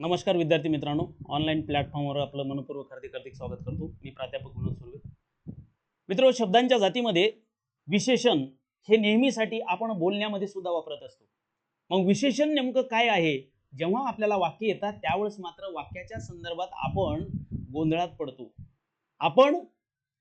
नमस्कार विद्यार्थी मित्रांनो ऑनलाईन प्लॅटफॉर्मवर आपलं मनपूर्वक हार्दिक हार्दिक स्वागत करतो. मी प्राध्यापक विनोद सुर्वे. मित्र शब्दांच्या जातीमध्ये विशेषण हे नेहमीसाठी आपण बोलण्यामध्ये सुद्धा वापरत असतो. मग विशेषण नेमकं काय आहे? जेव्हा आपल्याला वाक्य येतात त्यावेळेस मात्र वाक्याच्या संदर्भात आपण गोंधळात पडतो. आपण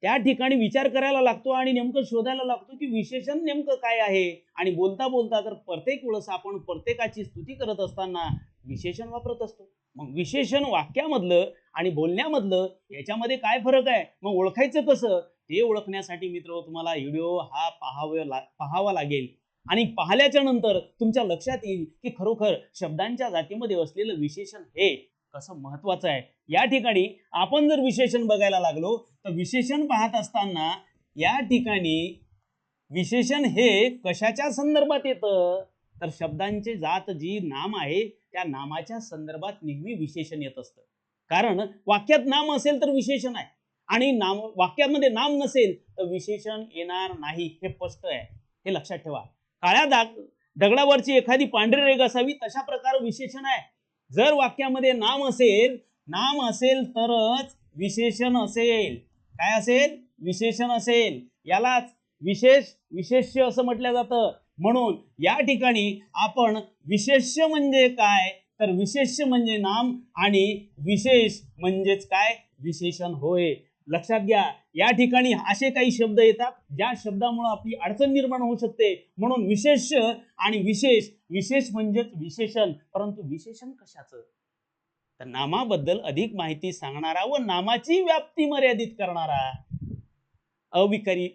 त्या ठिकाणी विचार करायला लागतो आणि नेमकं शोधायला लागतो की विशेषण नेमकं काय आहे? आणि बोलता बोलता तर प्रत्येक वेळेस आपण प्रत्येकाची स्तुती करत असताना विशेषण वापरत असतो. मग विशेषण वाक्यामधलं आणि बोलण्यामधलं याच्यामध्ये काय फरक आहे? मग ओळखायचं कसं? ते ओळखण्यासाठी मित्र तुम्हाला व्हिडिओ हा पाहावं ला पाहावा लागेल. आणि पाहिल्याच्या नंतर तुमच्या लक्षात येईल की खरोखर शब्दांच्या जातीमध्ये असलेलं विशेषण हे कसं महत्वाचं आहे? या ठिकाणी आपण जर विशेषण बघायला लागलो तर विशेषण पाहत असताना या ठिकाणी विशेषण हे कशाच्या संदर्भात येतं? तर शब्दांचे जात जी नाम आहे त्या नामाच्या संदर्भात नेहमी विशेषण येत असतं. कारण वाक्यात नाम असेल तर विशेषण आहे. आणि नाम वाक्यामध्ये नाम नसेल तर विशेषण येणार नाही हे स्पष्ट आहे. हे लक्षात ठेवा. काळ्या दाग दगडावरची एखादी पांढरी रेग असावी तशा प्रकार विशेषण आहे. जर वाक्यामध्ये नाम असेल नाम असेल तरच विशेषण असेल. काय असेल? विशेषण असेल. यालाच विशेष विशेष्य असं म्हटलं जातं. म्हणून या ठिकाणी आपण विशेष्य म्हणजे काय? तर विशेष्य म्हणजे नाम आणि विशेष म्हणजेच काय? विशेषण होय. लक्षात घ्या या ठिकाणी असे काही शब्द येतात ज्या शब्दामुळे आपली अडचण निर्माण होऊ शकते. म्हणून विशेष आणि विशेष विशेष म्हणजेच विशेषण. परंतु विशेषण कशाचं? तर नामाबद्दल अधिक माहिती सांगणारा व नामाची व्याप्ती मर्यादित करणारा अविकारी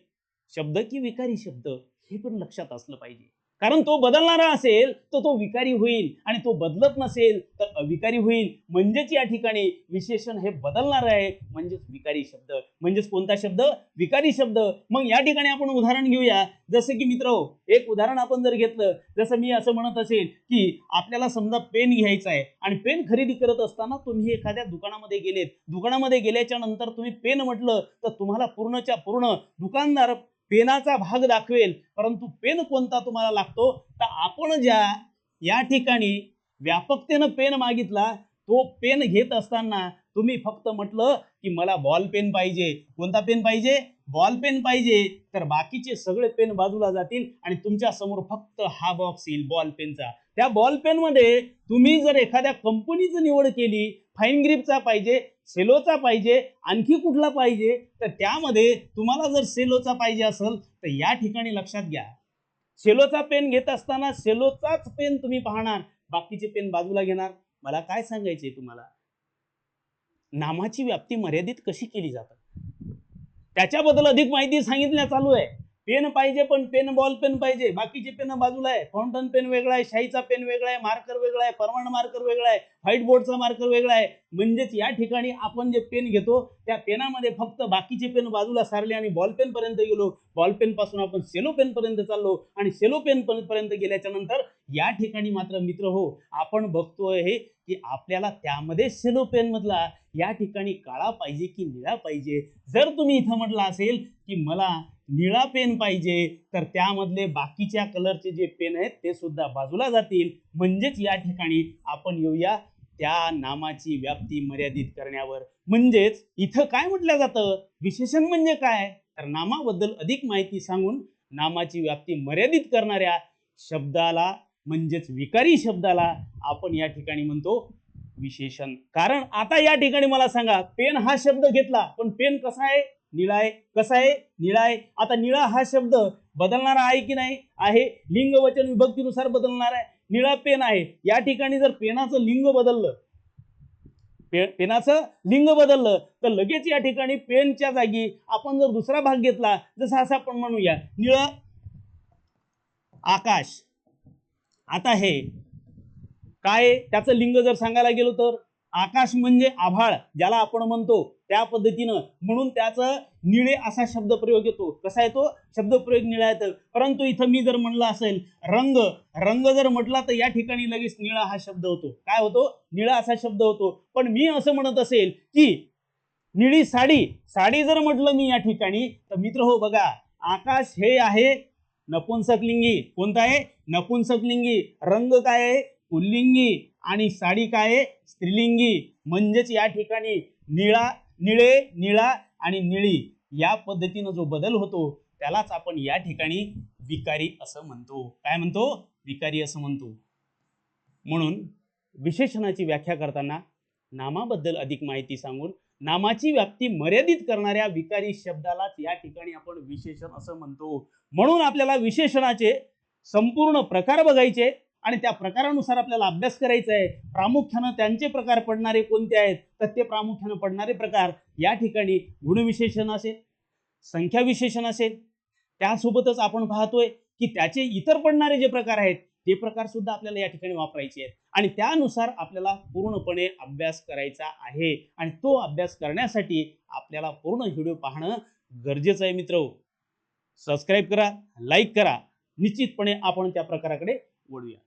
शब्द की विकारी शब्द हे पण लक्षात असलं पाहिजे. कारण तो बदलणारा असेल तर तो विकारी होईल. आणि तो बदलत नसेल तर अविकारी होईल. म्हणजेच या ठिकाणी विशेषण हे बदलणार आहे. म्हणजेच विकारी शब्द. म्हणजेच कोणता शब्द? विकारी शब्द. मग या ठिकाणी आपण उदाहरण घेऊया. जसं की मित्र एक उदाहरण आपण जर घेतलं जसं मी असं म्हणत असेल की आपल्याला समजा पेन घ्यायचा आहे आणि पेन खरेदी करत असताना तुम्ही एखाद्या दुकानामध्ये गेलेत. दुकानामध्ये गेल्याच्यानंतर तुम्ही पेन म्हटलं तर तुम्हाला पूर्णच्या पूर्ण दुकानदार पेनाचा भाग दाखवेल. परंतु पेन कोणता तुम्हाला लागतो? तर आपण ज्या या ठिकाणी व्यापकतेनं पेन मागितला तो पेन घेत असताना तुम्ही फक्त म्हटलं की मला बॉल पेन पाहिजे. कोणता पेन पाहिजे? बॉल पेन पाहिजे. तर बाकीचे सगळे पेन बाजूला जातील आणि तुमच्यासमोर फक्त हा बॉक्स येईल बॉल पेनचा त्या बॉल पेन मध्ये तुम्ही जर एखाद्या कंपनीची निवड केली फाईन ग्रीपचा पाहिजे सेलोचा पाहिजे आणखी कुठला पाहिजे तर त्यामध्ये तुम्हाला जर सेलोचा पाहिजे असेल तर या ठिकाणी लक्षात घ्या. सेलोचा पेन घेत असताना सेलोचाच पेन तुम्ही पाहणार. बाकीचे पेन बाजूला घेणार. मला काय सांगायचंय तुम्हाला? नामाची व्याप्ती मर्यादित कशी केली जातात? त्याच्याबद्दल अधिक माहिती सांगितल्या चालू आहे. पेन पाहिजे पण पेन बॉल पेन पाहिजे. बाकीचे पेन बाजूला आहे. फाउंटन पेन वेगळा आहे शाईचा पेन वेगळा आहे मार्कर वेगळा आहे परमानंट मार्कर वेगळा आहे व्हाईट बोर्डचा मार्कर वेगळा आहे. म्हणजेच या ठिकाणी आपण जे पेन घेतो त्या पेनामध्ये फक्त बाकीचे पेन बाजूला सारले आणि बॉल पेन पर्यंत गेलो. बॉल पेन पासून आपण सेलो पेन पर्यंत चाललो. आणि सेलो पेन पर्यंत गेल्याच्यानंतर या ठिकाणी मात्र मित्र हो आपण बघतोय हे की आपल्याला त्यामध्ये सेलो पेन मधला या ठिकाणी काळा पाहिजे की निळा पाहिजे. जर तुम्ही इथं म्हटलं असेल की मला निळा पेन पाहिजे तर त्यामधले बाकीच्या कलरचे जे पेन आहेत ते सुद्धा बाजूला जातील. म्हणजेच या ठिकाणी आपण येऊया त्या नामाची व्याप्ती मर्यादित करण्यावर. म्हणजेच इथं काय म्हटलं जातं? विशेषण म्हणजे काय? तर नामाबद्दल अधिक माहिती सांगून नामाची व्याप्ती मर्यादित करणाऱ्या शब्दाला म्हणजेच विकारी शब्दाला आपण या ठिकाणी म्हणतो विशेषण. कारण आता या ठिकाणी मला सांगा पेन हा शब्द घेतला पण पेन कसा आहे? निळा आहे. कसा आहे? निळा आहे. आता निळा हा शब्द बदलणारा आहे की नाही? आहे. लिंग वचन विभक्तीनुसार बदलणार आहे. निळा पेन आहे. या ठिकाणी जर पेनाचं लिंग बदललं पे पेनाचं लिंग बदललं तर लगेच या ठिकाणी पेनच्या जागी आपण जर दुसरा भाग घेतला जसं असं आपण म्हणूया निळ आकाश. आता हे काय त्याचं लिंग जर सांगायला गेलो तर? आकाश म्हणजे आभाळ ज्याला आपण म्हणतो त्या पद्धतीनं. म्हणून त्याचं निळे असा शब्दप्रयोग येतो. कसा येतो? शब्दप्रयोग निळा येतं. परंतु इथं मी जर म्हणलं असेल रंग रंग जर म्हटला तर या ठिकाणी लगेच निळा हा शब्द होतो. काय होतो? निळा असा शब्द होतो. पण मी असं म्हणत असेल की निळी साडी साडी जर म्हटलं मी या ठिकाणी तर मित्र हो बघा आकाश हे आहे नपुंसकलिंगी. कोणता आहे? नपुंसकलिंगी. रंग काय आहे? पुल्लिंगी. आणि साडी काय आहे? स्त्रीलिंगी. म्हणजेच या ठिकाणी निळा निळे निळा आणि निळी या पद्धतीनं जो बदल होतो त्यालाच आपण या ठिकाणी विकारी असं म्हणतो. काय म्हणतो? विकारी असं म्हणतो. म्हणून विशेषणाची व्याख्या करताना नामाबद्दल अधिक माहिती सांगून नामाची व्याप्ती मर्यादित करणाऱ्या विकारी शब्दालाच या ठिकाणी आपण विशेषण असं म्हणतो. म्हणून आपल्याला विशेषणाचे संपूर्ण प्रकार बघायचे. आणि त्या प्रकारानुसार आपल्याला अभ्यास करायचा आहे. प्रामुख्यानं त्यांचे प्रकार पडणारे कोणते आहेत? तर ते प्रामुख्यानं पडणारे प्रकार या ठिकाणी गुणविशेषण असेल संख्या विशेषण असेल. त्यासोबतच आपण पाहतोय की त्याचे इतर पडणारे जे प्रकार आहेत ते प्रकार सुद्धा आपल्याला या ठिकाणी वापरायचे आहेत. आणि त्यानुसार आपल्याला पूर्णपणे अभ्यास करायचा आहे. आणि तो अभ्यास करण्यासाठी आपल्याला पूर्ण व्हिडिओ पाहणं गरजेचं आहे मित्र सबस्क्राईब करा लाईक करा. निश्चितपणे आपण त्या प्रकाराकडे वळूया.